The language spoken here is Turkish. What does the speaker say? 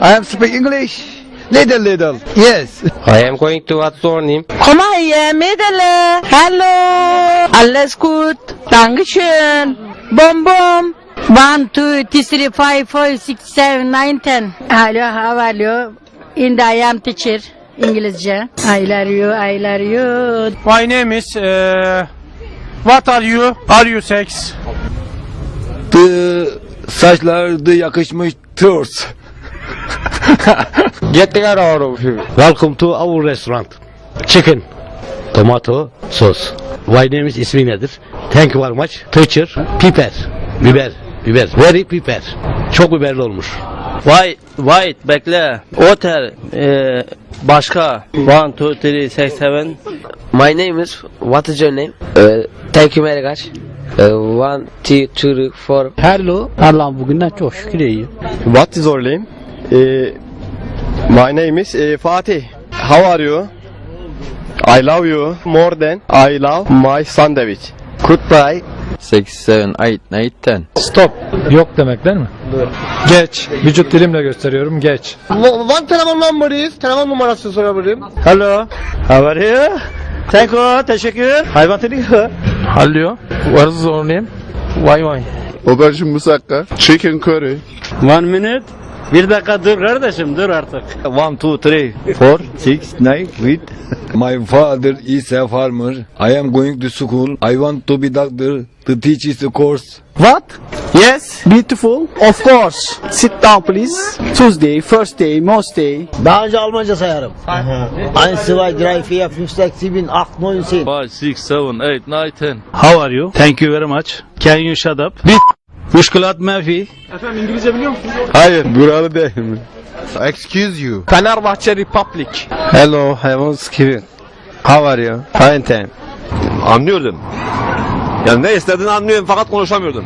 I am speak English. Little, little. Yes. I am going to what's your name? Hier, Mädele. Hallo. Alles gut. Dankeschön. Bom bom. One, two, three, five, four, six, seven, nine, ten. Hello, how are you? In the I am teacher. İngilizce. I love you, I love you. My name is uh, What are you? Are you sex? The saçlarda yakışmış turs. Get the car out of here. Welcome to our restaurant. Chicken, tomato, sauce. My name is ismi nedir? Thank you very much. Teacher, piper, biber, biber. Very piper. Çok biberli olmuş. White, white bekle. Otel, e, başka. 1, 2, 3, 6, 7. My name is, what is your name? Uh, thank you very much. Uh, one, two, three, four. Hello. Allah'ım bugünden çok şükür iyiyim. What is your name? Eh, my name is eh, Fatih. How are you? I love you more than I love my sandwich. Goodbye. 6, 7, 8, 9, 10. Stop. Yok demek değil mi? Geç. Vücut dilimle gösteriyorum. Geç. One telefon numarayız. Telefon numarası sorabilirim. Hello. How are you? Thank you. Teşekkür. Hayvan teliyor. Hallo. What is your name? Why why? Aubergine musakka, chicken curry, One minute. Bir dakika dur kardeşim dur artık. 1, 2, 3, 4, 6, 9, with. My father is a farmer. I am going to school. I want to be doctor. To teach is the course. What? Yes, beautiful. Of course. Sit down please. Tuesday, first day, most day. Daha önce Almanca sayarım. 1, 2, 3, 4, 5, 6, 7, 8, 9, 10. 5, 6, 7, 8, 9, 10. How are you? Thank you very much. Can you shut up? Bit. Müşkülat mafi. Hayır, buralı değil mi? excuse you. Fenerbahçe Republic. Hello, I was Kevin. How are you? Fine, thank. Anlıyordum. Yani ne istediğini anlıyorum fakat konuşamıyordum.